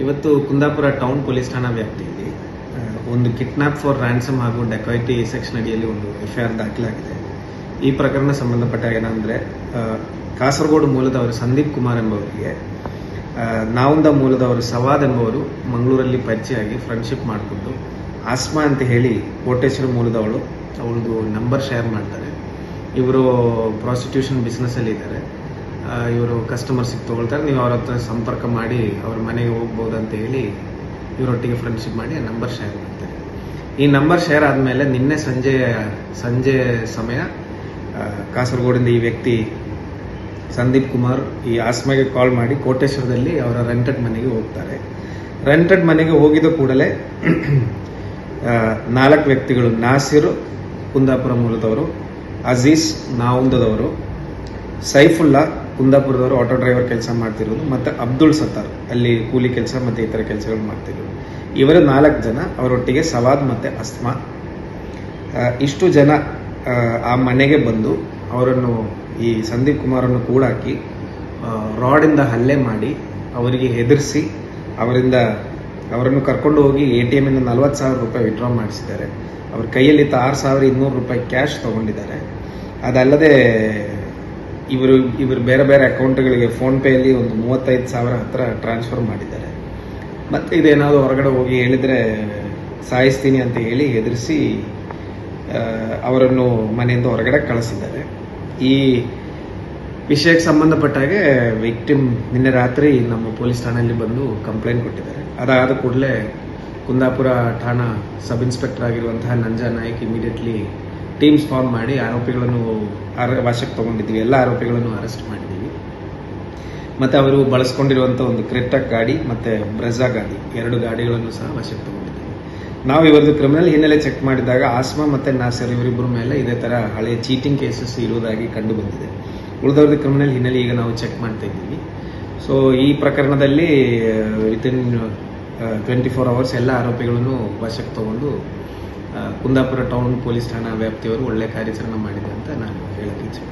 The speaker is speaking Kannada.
ಇವತ್ತು ಕುಂದಾಪುರ ಟೌನ್ ಪೊಲೀಸ್ ಠಾಣಾ ವ್ಯಾಪ್ತಿಯಲ್ಲಿ ಒಂದು ಕಿಡ್ನಾಪ್ ಫಾರ್ ರ್ಯಾನ್ಸಮ್ ಹಾಗೂ ಡೆಕಾಯಿಟಿ ಸೆಕ್ಷನ್ ಅಡಿಯಲ್ಲಿ ಒಂದು ಎಫ್ಐಆರ್ ದಾಖಲಾಗಿದೆ. ಈ ಪ್ರಕರಣ ಸಂಬಂಧಪಟ್ಟ ಏನಂದ್ರೆ ಕಾಸರಗೋಡು ಮೂಲದವರು ಸಂದೀಪ್ ಕುಮಾರ್ ಎಂಬವರಿಗೆ ನಾವುಂದ ಮೂಲದವರು ಸವಾದ್ ಎಂಬವರು ಮಂಗಳೂರಲ್ಲಿ ಪರಿಚಯ ಆಗಿ ಫ್ರೆಂಡ್ಶಿಪ್ ಮಾಡಿಕೊಂಡು, ಆಸ್ಮಾ ಅಂತ ಹೇಳಿ ಕೋಟೇಶ್ವರ ಮೂಲದವಳು, ಅವಳದು ನಂಬರ್ ಶೇರ್ ಮಾಡ್ತಾರೆ. ಇವರು ಪ್ರಾಸ್ಟಿಟ್ಯೂಷನ್ ಬಿಸ್ನೆಸ್ಸಲ್ಲಿ ಇದ್ದಾರೆ. ಇವರು ಕಸ್ಟಮರ್ಸಿಗೆ ತೊಗೊಳ್ತಾರೆ. ನೀವು ಅವ್ರ ಹತ್ರ ಸಂಪರ್ಕ ಮಾಡಿ, ಅವ್ರ ಮನೆಗೆ ಹೋಗ್ಬೋದು ಅಂತ ಹೇಳಿ ಇವರೊಟ್ಟಿಗೆ ಫ್ರೆಂಡ್ಶಿಪ್ ಮಾಡಿ, ಆ ನಂಬರ್ ಶೇರ್ ಮಾಡ್ತಾರೆ. ಈ ನಂಬರ್ ಶೇರ್ ಆದಮೇಲೆ ನಿನ್ನೆ ಸಂಜೆ ಸಂಜೆ ಸಮಯ ಕಾಸರಗೋಡಿಂದ ಈ ವ್ಯಕ್ತಿ ಸಂದೀಪ್ ಕುಮಾರ್ ಈ ಆಸ್ಮೆಗೆ ಕಾಲ್ ಮಾಡಿ ಕೋಟೇಶ್ವರದಲ್ಲಿ ಅವರ ರೆಂಟೆಡ್ ಮನೆಗೆ ಹೋಗ್ತಾರೆ. ರೆಂಟೆಡ್ ಮನೆಗೆ ಹೋಗಿದ ಕೂಡಲೇ ನಾಲ್ಕು ವ್ಯಕ್ತಿಗಳು, ನಾಸಿರ್ ಕುಂದಾಪುರ ಮೂಲದವರು ಅಜೀಸ್ ನಾವುಂದದವರು, ಸೈಫುಲ್ಲಾ ಕುಂದಾಪುರದವರು ಆಟೋ ಡ್ರೈವರ್ ಕೆಲಸ ಮಾಡ್ತಿರೋದು ಮತ್ತು ಅಬ್ದುಲ್ ಸತ್ತಾರ್ ಅಲ್ಲಿ ಕೂಲಿ ಕೆಲಸ ಮತ್ತು ಇತರ ಕೆಲಸಗಳು ಮಾಡ್ತಿರೋದು. ಇವರ ನಾಲ್ಕು ಜನ ಅವರೊಟ್ಟಿಗೆ ಸವಾದ್ ಮತ್ತು ಅಸ್ಮಾ. ಇಷ್ಟು ಜನ ಆ, ಮನೆಗೆ ಬಂದು ಅವರನ್ನು ಈ ಸಂದೀಪ್ ಕುಮಾರನ್ನು ಕೂಡಾಕಿ ಹಾಕಿ ರಾಡಿಂದ ಹಲ್ಲೆ ಮಾಡಿ ಅವರಿಗೆ ಹೆದರಿಸಿ ಅವರಿಂದ ಅವರನ್ನು ಕರ್ಕೊಂಡು ಹೋಗಿ ಎ ಟಿ ಎಮ್ಮಿಂದ ನಲ್ವತ್ತು ಸಾವಿರ ರೂಪಾಯಿ ವಿಡ್ರಾ ಮಾಡಿಸಿದ್ದಾರೆ. ಅವ್ರ ಕೈಯಲ್ಲಿ ಆರು ಸಾವಿರ ಇನ್ನೂರು ರೂಪಾಯಿ ಕ್ಯಾಶ್ ತಗೊಂಡಿದ್ದಾರೆ. ಅದಲ್ಲದೆ ಇವರು ಇವರು ಬೇರೆ ಬೇರೆ ಅಕೌಂಟ್ಗಳಿಗೆ ಫೋನ್ಪೇಯಲ್ಲಿ ಒಂದು ಮೂವತ್ತೈದು ಸಾವಿರ ಹತ್ರ ಟ್ರಾನ್ಸ್ಫರ್ ಮಾಡಿದ್ದಾರೆ. ಮತ್ತು ಇದೇನಾದರೂ ಹೊರಗಡೆ ಹೋಗಿ ಹೇಳಿದರೆ ಸಾಯಿಸ್ತೀನಿ ಅಂತ ಹೇಳಿ ಹೆದರಿಸಿ ಅವರನ್ನು ಮನೆಯಿಂದ ಹೊರಗಡೆ ಕಳಿಸಿದ್ದಾರೆ. ಈ ವಿಷಯಕ್ಕೆ ಸಂಬಂಧಪಟ್ಟಾಗೆ ವಿಕ್ಟಿಮ್ ನಿನ್ನೆ ರಾತ್ರಿ ನಮ್ಮ ಪೊಲೀಸ್ ಠಾಣೆಯಲ್ಲಿ ಬಂದು ಕಂಪ್ಲೇಂಟ್ ಕೊಟ್ಟಿದ್ದಾರೆ. ಅದಾದ ಕೂಡಲೇ ಕುಂದಾಪುರ ಠಾಣಾ ಸಬ್ ಇನ್ಸ್ಪೆಕ್ಟರ್ ಆಗಿರುವಂತಹ Nanja Nayak immediately teams form ಮಾಡಿ ಆರೋಪಿಗಳನ್ನು ಅರ ವಶಕ್ಕೆ ತಗೊಂಡಿದ್ವಿ ಎಲ್ಲ ಆರೋಪಿಗಳನ್ನು ಅರೆಸ್ಟ್ ಮಾಡಿದ್ದೀವಿ. ಮತ್ತು ಅವರು ಬಳಸ್ಕೊಂಡಿರುವಂಥ ಒಂದು ಕ್ರೆಟಕ್ ಗಾಡಿ ಮತ್ತು ಬ್ರೆಜಾ ಗಾಡಿ. ಎರಡು ಗಾಡಿಗಳನ್ನು ಸಹ ವಶಕ್ಕೆ ತಗೊಂಡಿದ್ದೀವಿ. ನಾವು ಇವರದ್ದು ಕ್ರಿಮಿನಲ್ ಹಿನ್ನೆಲೆ ಚೆಕ್ ಮಾಡಿದಾಗ ಆಸ್ಮಾ ಮತ್ತು ನಾಸರ್ ಇವರಿಬ್ಬರ ಮೇಲೆ ಇದೇ ಥರ ಹಳೆಯ ಚೀಟಿಂಗ್ ಕೇಸಸ್ ಇರುವುದಾಗಿ ಕಂಡು ಬಂದಿದೆ. ಉಳಿದವ್ರದ್ದು ಕ್ರಿಮಿನಲ್ ಹಿನ್ನೆಲೆ ಈಗ ನಾವು ಚೆಕ್ ಮಾಡ್ತಾ ಇದ್ದೀವಿ. ಸೊ ಈ ಪ್ರಕರಣದಲ್ಲಿ ವಿತಿನ್ ಟ್ವೆಂಟಿ ಫೋರ್ ಅವರ್ಸ್ ಎಲ್ಲ ಆರೋಪಿಗಳನ್ನು ವಶಕ್ಕೆ ತಗೊಂಡು ಕುಂದಾಪುರ ಟೌನ್ ಪೊಲೀಸ್ ಠಾಣಾ ವ್ಯಾಪ್ತಿಯವರು ಒಳ್ಳೆ ಕಾರ್ಯಾಚರಣೆ ಮಾಡಿದೆ ಅಂತ ನಾನು ಹೇಳಕ್ಕೆ ಇಚ್ಛೆ